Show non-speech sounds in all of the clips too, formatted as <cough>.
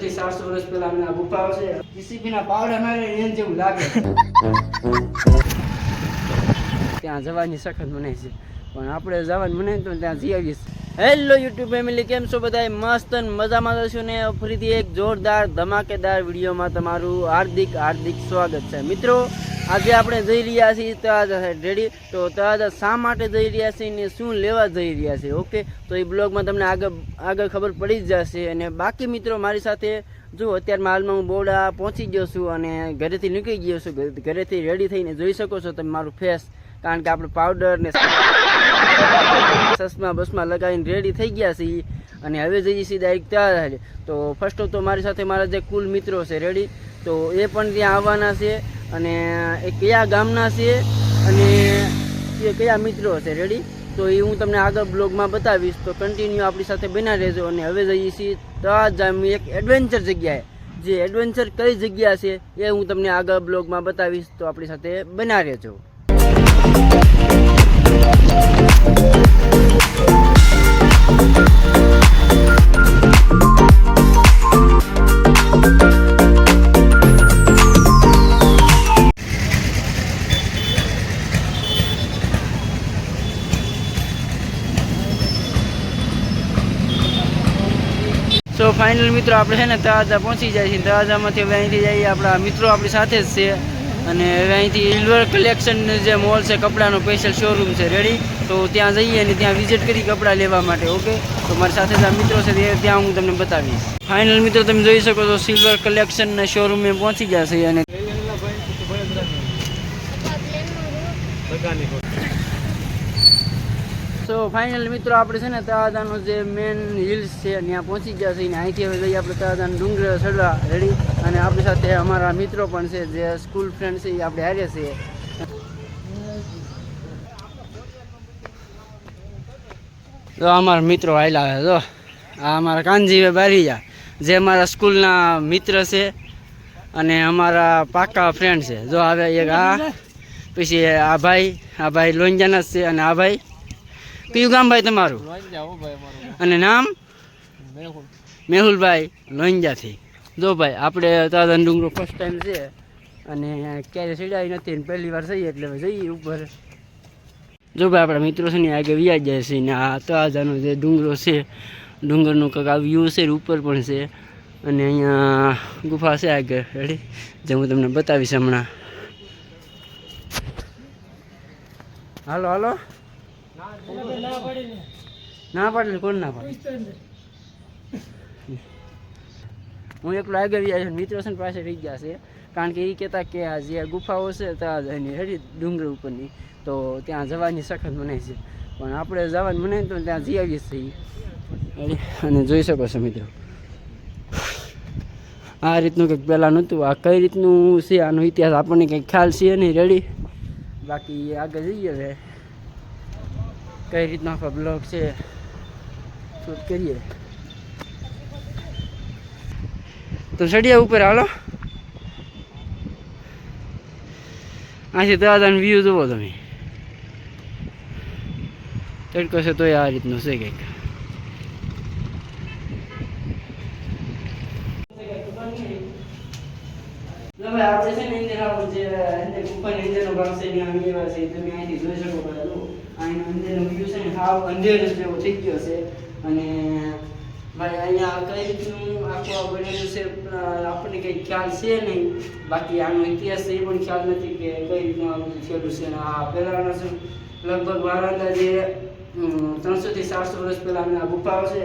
ત્રણસો થી વર્ષ પહેલા આ ગુફાઓ છે. જીસીબી ના પાવડા મારે એમ જેવું લાગે. ત્યાં જવાની સખત મને છે. પણ આપણે જવાનું મને તો ત્યાં જઈ આવીશ હેલો યુટ્યુબ ફેમિલી કેમ છો બધા મસ્ત મજામાં જશું ને? ફરીથી એક જોરદાર, ધમાકેદાર વિડીયોમાં તમારું હાર્દિક હાર્દિક સ્વાગત છે. મિત્રો આજે આપણે જઈ રહ્યા છીએ તળાજા રેડી? તો તળાજા શા માટે જઈ રહ્યા છીએ ને શું લેવા જઈ રહ્યા છીએ, ઓકે? તો એ બ્લોગમાં તમને આગળ આગળ ખબર પડી જ જશે. અને બાકી મિત્રો મારી સાથે, જો અત્યારમાં હાલમાં હું બોડા પહોંચી ગયો છું અને ઘરેથી નીકળી ગયો છું ઘરેથી રેડી થઈને જોઈ શકો છો તમે મારું ફેસ કારણ કે આપણે પાવડર ને <laughs> ચશ્મા બસમાં લગાવીને રેડી થઈ ગયા છીએ. અને હવે જઈએ છીએ ડાયરેક્ટ ત્યાં તો ફર્સ્ટ ઓફ તો મારી સાથે મારા જે કુલ મિત્રો છે રેડી તો એ પણ ત્યાં આવવાના છે અને એ કયા ગામના છે અને એ કયા મિત્રો છે રેડી તો એ હું તમને આગળ બ્લોગમાં બતાવીશ. તો કન્ટિન્યુ આપણી સાથે બના રહેજો અને હવે જઈએ છીએ તળાજાની એક એડવેન્ચર જગ્યાએ. જે એડવેન્ચર કઈ જગ્યા છે એ હું તમને આગળ બ્લોગમાં બતાવીશ. તો આપણી સાથે બના રહેજો. સો ફાઇનલ મિત્રો આપણે છે ને તળાજા પહોંચી જાય છે. તળાજામાંથી હવે અહીંથી જઈએ. આપણા મિત્રો આપણી સાથે જ છે. અને હવે અહીંથી ઇલ્વર કલેક્શન જે મોલ છે, કપડાનો સ્પેશિયલ શોરૂમ છે. રેડી તો ત્યાં જઈએ અને ત્યાં વિઝિટ કરી કપડાં લેવા માટે ઓકે તો મારી સાથે જે મિત્રો છે, તે ત્યાં હું તમને બતાવીશ. ફાઇનલ મિત્રો, તમે જોઈ શકો છો સિલ્વર કલેક્શનના શોરૂમે પહોંચી ગયા છે અને સો ફાઇનલ મિત્રો, આપણે છે ને તળાજાનો જે મેન હિલ્સ છે, ત્યાં પહોંચી ગયા છે અને અહીંથી હવે જઈએ આપણે તળાજાનો ડુંગર ચડવા. રેડી અને આપણી સાથે અમારા મિત્રો પણ છે, જે સ્કૂલ ફ્રેન્ડ છે, એ આપણે હારે છે તો અમારા મિત્રો આવેલા છે, જો. આ અમારા કાનજીભાઈ બારીયા, જે અમારા સ્કૂલના મિત્ર છે અને અમારા પાકા ફ્રેન્ડ છે. જો આવે એક આ, પછી આ ભાઈ આ ભાઈ લોંજાના છે અને આ ભાઈ કયું ગામ ભાઈ તમારું અને નામ? મેહુલભાઈ લોંજાથી જો ભાઈ આપણે તાદન ડુંગરો ફર્સ્ટ ટાઈમ છે અને ક્યારે ચડાવી નથી ને પહેલી વાર જઈએ એટલે જઈએ ઉપર. જો ભાઈ આપણા મિત્રો છે ને આગળ વ્યાજ જાય છે ને આ તાજાનો જે ડુંગરો છે ડુંગરનું કંઈક આ વ્યૂ છે ઉપર પણ છે. અને અહીંયા ગુફા છે આગળ. રેડી જે હું તમને બતાવીશ હમણાં. હાલો હાલો. ના પાડે, કોણ ના પાડે? હું એકલો આગળ ગયા છું, મિત્રો છે પાસે રહી ગયા છે. કારણ કે એ કહેતા કે આ જે ગુફાઓ છે ત્યાં એની હેરી ડુંગર ઉપરની, તો ત્યાં જવાની સખત મનાય છે. પણ આપણે જવાનું મનાય તો ત્યાં જઈ આવીએ છીએ. અને જોઈ શકો છો મિત્રો. આ રીતનું કંઈક પહેલાં નહોતું. આ કઈ રીતનું છે, આનો ઇતિહાસ આપણને કંઈક ખ્યાલ છે નહીં, રેડી? બાકી આગળ જઈએ હવે. કઈ રીતનો બ્લોગ છે શૂટ કરીએ. તો ચડિયા ઉપર હાલો. અહીંથી દાદાનો વ્યૂ જુઓ તમે. તડકો છે તોય આ રીતનું છે કંઈક. આપણે છે ને અંદર જે અંદર ગુફાની અંદરનો ભાગ છે, ત્યાં આવી છે, તમે અહીંથી જોઈ શકો બધા. અહીંનો અંદરનો વ્યૂ છે ને, હાવ અંધેર જેવો થઈ ગયો છે. અને ભાઈ, અહીંયા કઈ રીતનું આખું બનેલું છે આપણને કંઈ ખ્યાલ છે નહીં. બાકી આનો ઇતિહાસ એ પણ ખ્યાલ નથી કે કઈ રીતનું આ બધું થયેલું છે. આ પહેલાંના શું લગભગ મારા જે ત્રણસો થી સાતસો વર્ષ પહેલાં આ ગુફાઓ છે,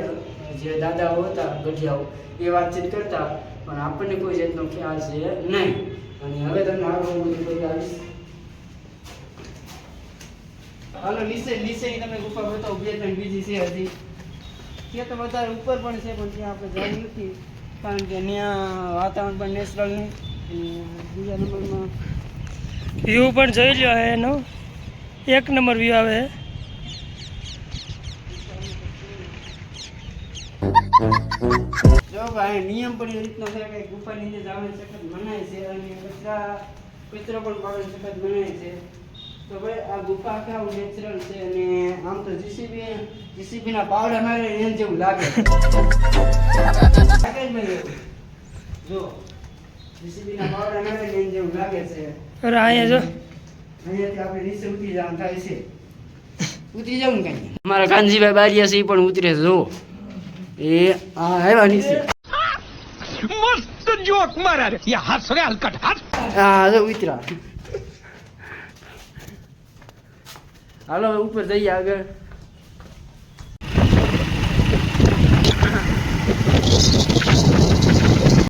જે દાદાઓ હતા, ગઢિયાઓ, એ વાતચીત કરતા. પણ આપણને કોઈ જાતનો ખ્યાલ છે નહીં. અને હવે તમને આગળ બધું બતાવીશ. હાલો નીચે નીચે તમે ગુફા બતાવો બે ત્રણ બીજી છે હજી. ત્યાં તો વધારે ઉપર પણ છે પણ ત્યાં આપણે જવું નથી. કારણ કે ત્યાં વાતાવરણ પણ નેચરલ નહીં. બીજા નંબરમાં વ્યૂ પણ જોઈ લ્યો હે એનો. એક નંબર વ્યૂ આવે. જો ભાઈ નિયમ પણ એ રીતનો છે કે ગુફાની અંદર જવાની સખત મનાય છે અને કચરા કચરો પણ પાડવાની સખત મનાય છે. તો ભાઈ આ ગુફા કેવું નેચરલ છે અને આમ તો જીસીબી જીસીબી ના પાવડા મારે એમ જેવું લાગે. લાગે જ ભાઈ જો જીસીબી ના પાવડા મારે એમ જેવું લાગે છે. અરે અહીંયા જો. અહીંયાથી આપણે નીચે ઉતરી જવાનું થાય છે. ઉતરી જવું કઈ અમારા કાનજીભાઈ બારીયા છે એ પણ ઉતરે જો. એ આ આવ્યા નીચે. મસ્ત જોક મારા રે. યા હસ હલકટ હસ હા ઉતરા. હાલો ઉપર જઈએ આગળ.